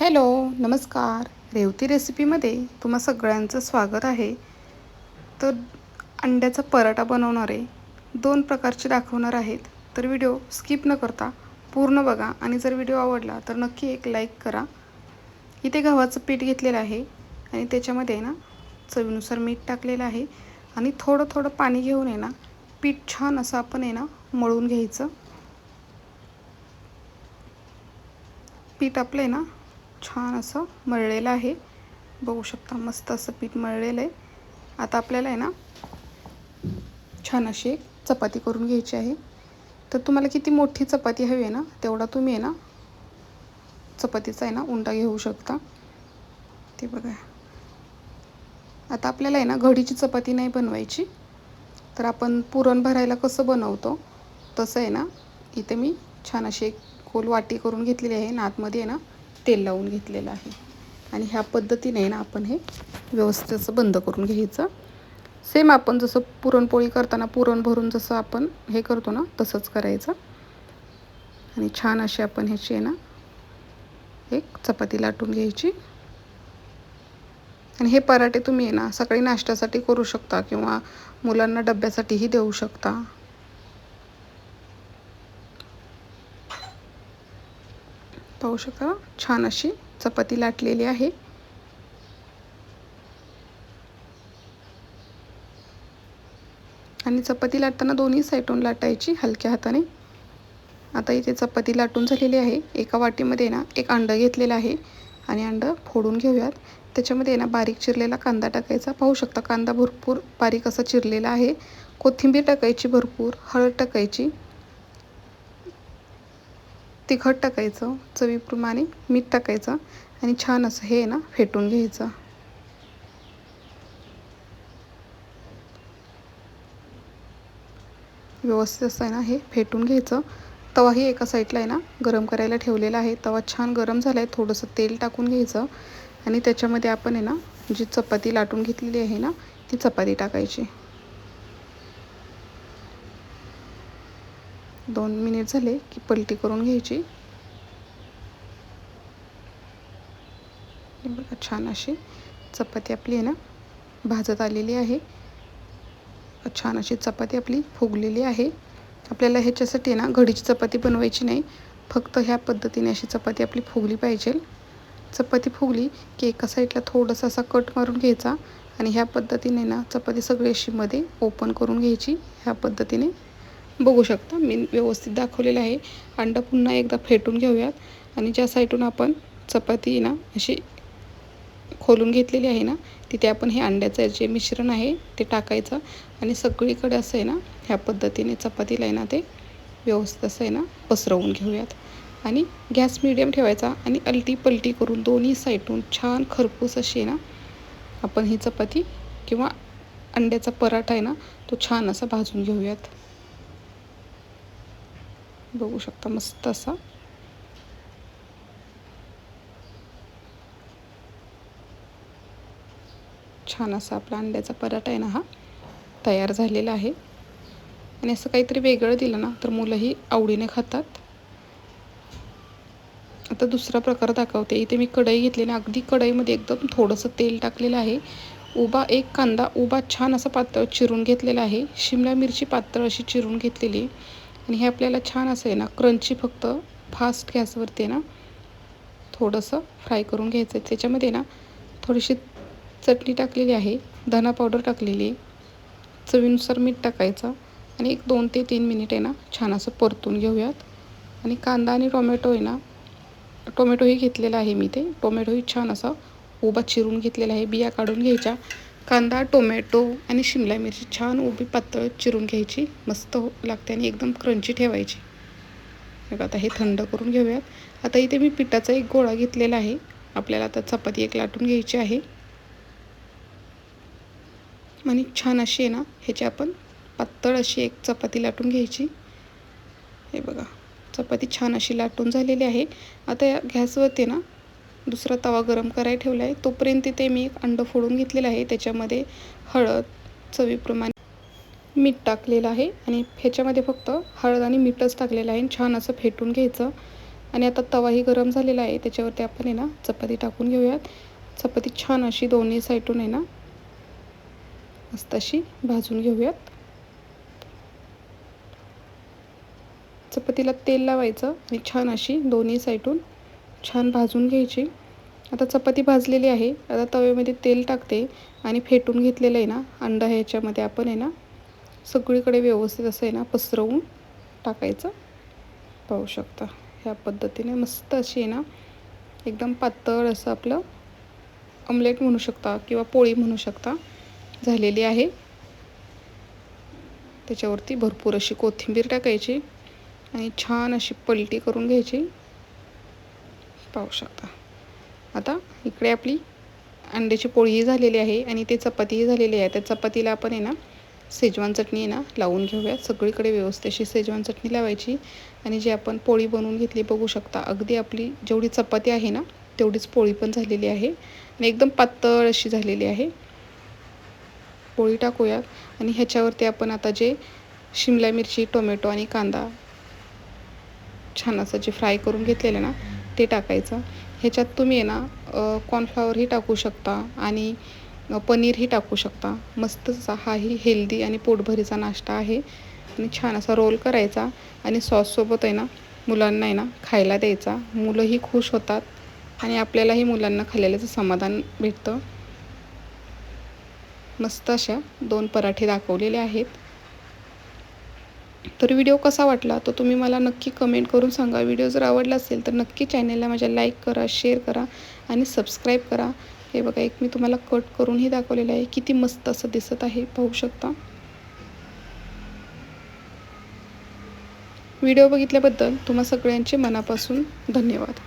Hello नमस्कार. रेवती रेसिपीमध्ये तुम्हा सगळ्यांचं स्वागत आहे. तर अंड्याचा पराठा बनवणार आहे दोन प्रकारचे दाखवणार आहेत. तर व्हिडिओ स्किप न करता पूर्ण बघा आणि जर व्हिडिओ आवडला तर नक्की एक लाईक करा. इथे गव्हाचं पीठ घेतलेलं आहे आणि त्याच्यामध्ये आहे ना चवीनुसार मीठ टाकलेलं आहे आणि थोडं थोडं पाणी घेऊन आहे ना पीठ छान असं आपण आहे ना मळून घ्यायचं. पीठ आपलं आहे ना छान असं मळलेलं आहे. बघू शकता मस्त असं पीठ मळलेलं आहे. आता आपल्याला आहे ना छान अशी एक चपाती करून घ्यायची आहे. तर तुम्हाला किती मोठी चपाती हवी आहे ना तेवढा तुम्ही आहे ना चपातीचा आहे ना उंडा घेऊ शकता. ते बघा. आता आपल्याला आहे ना घडीची चपाती नाही बनवायची. तर आपण पुरण भरायला कसं बनवतो तसं आहे ना इथे मी छान अशी एक खोल वाटी करून घेतलेली आहे. आणि आतमध्ये आहे ना तेल लावून घेतलेलं आहे. आणि ह्या पद्धतीने ना आपण हे व्यवस्थित असं बंद करून घ्यायचं. सेम आपण जसं पुरणपोळी करताना पुरण भरून जसं आपण हे करतो ना तसंच करायचं. आणि छान अशी आपण ह्याची आहे ना एक चपाती लाटून घ्यायची. आणि हे पराठे तुम्ही आहे ना सकाळी नाश्त्यासाठी करू शकता किंवा मुलांना डब्यासाठीही देऊ शकता. पाहू शकता. छान अशी चपाती लाटलेली आहे. आणि चपाती लाटताना दोन्ही साईडून लाटायची हलक्या हाताने. आता इथे चपाती लाटून झालेली आहे. एका वाटीमध्ये ना एक अंडं घेतलेलं आहे. आणि अंडं फोडून घेऊयात. त्याच्यामध्ये ना बारीक चिरलेला कांदा टाकायचा. पाहू शकता कांदा भरपूर बारीक असा चिरलेला आहे. कोथिंबीर टाकायची भरपूर हळद टाकायची. तिखट टाकायचं चवीप्रमाणे मीठ टाकायचं आणि छान असं हे ना फेटून घ्यायचं. व्यवस्थित असं आहे ना हे फेटून घ्यायचं. तवाही एका साईडला आहे ना गरम करायला ठेवलेला आहे. तवा छान गरम झाला आहे थोडंसं तेल टाकून घ्यायचं. आणि त्याच्यामध्ये आपण आहे ना जी चपाती लाटून घेतलेली आहे ना ती चपाती टाकायची. दोन मिनिट झाले की पलटी करून घ्यायची. बघा छान अशी चपाती आपली आहे ना भाजत आलेली आहे. छान अशी चपाती आपली फुगलेली आहे. आपल्याला ह्याच्यासाठी ना घडीची चपाती बनवायची नाही फक्त ह्या पद्धतीने अशी चपाती आपली फुगली पाहिजे. चपाती फुगली की एका साईडला थोडासा असा कट मारून घ्यायचा आणि ह्या पद्धतीने ना चपाती सगळी अशी मध्ये ओपन करून घ्यायची ह्या पद्धतीने. बघू शकता. मी व्यवस्थित दाखवलेलं आहे. अंडा पुन्हा एकदा फेटून घेऊयात. आणि ज्या साईडून आपण चपाती ना अशी खोलून घेतलेली आहे ना तिथे आपण हे अंड्याचं जे मिश्रण आहे ते टाकायचं. आणि सगळीकडे असं आहे ना ह्या पद्धतीने चपातीला आहे ना ते व्यवस्थित असं आहे ना पसरवून घेऊयात. आणि गॅस मिडियम ठेवायचा आणि अलटी पलटी करून दोन्ही साईडून छान खरपूस अशी आहे ना आपण ही चपाती किंवा अंड्याचा पराठा आहे ना तो छान असा भाजून घेऊयात. बघू शकता मस्त असा. छान असा आपला अंड्याचा पराठा आहे ना हा तयार झालेला आहे. आणि असं काहीतरी वेगळं दिलं ना तर मुलंही आवडीने खातात. आता दुसरा प्रकार दाखवते. इथे मी कढई घेतली ना अगदी कढईमध्ये एकदम थोडंसं तेल टाकलेलं आहे. उभा एक कांदा उभा छान असा पातळ चिरून घेतलेला आहे. शिमला मिरची पातळ अशी चिरून घेतलेली. आणि हे आपल्याला छान असं आहे ना क्रंची फक्त फास्ट गॅसवरती आहे ना थोडंसं फ्राय करून घ्यायचं आहे. त्याच्यामध्ये ना थोडीशी चटणी टाकलेली आहे धना पावडर टाकलेली आहे चवीनुसार मीठ टाकायचं आणि एक दोन ते तीन मिनिट आहे ना छान असं परतून घेऊयात. आणि कांदा आणि टोमॅटो आहे ना टोमॅटोही घेतलेला आहे मी ते. टोमॅटोही छान असा उभा चिरून घेतलेला आहे बिया काढून घ्यायच्या. कांदा टोमॅटो आणि शिमला मिरची छान उभी पातळ चिरून घ्यायची. मस्त लागते आणि एकदम क्रंची ठेवायची. बघा आता हे थंड करून घेऊयात. आता इथे मी पिठाचा एक गोळा घेतलेला आहे. आपल्याला आता चपाती एक लाटून घ्यायची आहे. आणि छान अशी आहे ना ह्याची आपण पातळ अशी एक चपाती लाटून घ्यायची. हे बघा चपाती छान अशी लाटून झालेली आहे. आता या गॅसवरती ना दुसरा तवा गरम करायला ठेवला आहे. तोपर्यंत तिथे मी एक अंडं फोडून घेतलेलं आहे. त्याच्यामध्ये हळद चवीप्रमाणे मीठ टाकलेलं आहे. आणि ह्याच्यामध्ये फक्त हळद आणि मीठच टाकलेलं आहे. छान असं फेटून घ्यायचं. आणि आता तवाही गरम झालेला आहे. त्याच्यावरती आपण आहे ना चपाती टाकून घेऊयात. चपाती छान अशी दोन्ही साईडून आहे ना मस्त अशी भाजून घेऊयात. चपातीला तेल लावायचं. आणि छान अशी दोन्ही साईडून छान भाजून घ्यायची. आता चपाती भाजलेली आहे. आता तव्यामध्ये तेल टाकते आणि फेटून घेतलेलं आहे ना अंडा ह्याच्यामध्ये आपण आहे ना सगळीकडे व्यवस्थित असं आहे ना पसरवून टाकायचं. पाहू शकता ह्या पद्धतीने मस्त अशी आहे ना एकदम पातळ असं आपलं ऑमलेट म्हणू शकता किंवा पोळी म्हणू शकता झालेली आहे. त्याच्यावरती भरपूर अशी कोथिंबीर टाकायची आणि छान अशी पलटी करून घ्यायची. पाहू शकता. आता इकडे आपली अंड्याची पोळीही झालेली आहे आणि ते चपातीही झालेली आहे. त्या चपातीला आपण आहे ना सेजवान चटणी आहे ना लावून घेऊया. सगळीकडे व्यवस्थेशी सेजवान चटणी लावायची आणि जी आपण पोळी बनवून घेतली बघू शकता. अगदी आपली जेवढी चपाती आहे ना तेवढीच पोळी पण झालेली आहे. आणि एकदम पातळ अशी झालेली आहे. पोळी टाकूया आणि ह्याच्यावरती आपण आता जे शिमला मिरची टोमॅटो आणि कांदा छान असं जे फ्राय करून घेतलेलं ना ते टाकायचं. ह्याच्यात तुम्ही आहे ना कॉर्नफ्लॉवरही टाकू शकता आणि पनीरही टाकू शकता. मस्तच हाही हेल्दी आणि पोटभरीचा नाश्ता आहे. आणि छान असा रोल करायचा आणि सॉससोबत आहे ना मुलांना आहे ना खायला द्यायचा. मुलंही खुश होतात आणि आपल्यालाही मुलांना खाल्लेल्याचं समाधान भेटतं. मस्त अशा दोन पराठे दाखवलेले आहेत. तर व्हिडिओ कसा वाटला तो तुम्ही मला नक्की कमेंट करून सांगा. व्हिडिओ जर आवडला असेल तर नक्की चॅनलला माझ्या लाईक करा शेअर करा आणि सबस्क्राईब करा. हे बघा एक मी तुम्हाला कट करूनही दाखवलेलं आहे. किती मस्त असं दिसत आहे पाहू शकता. व्हिडिओ बघितल्याबद्दल तुम्हा सगळ्यांचे मनापासून धन्यवाद.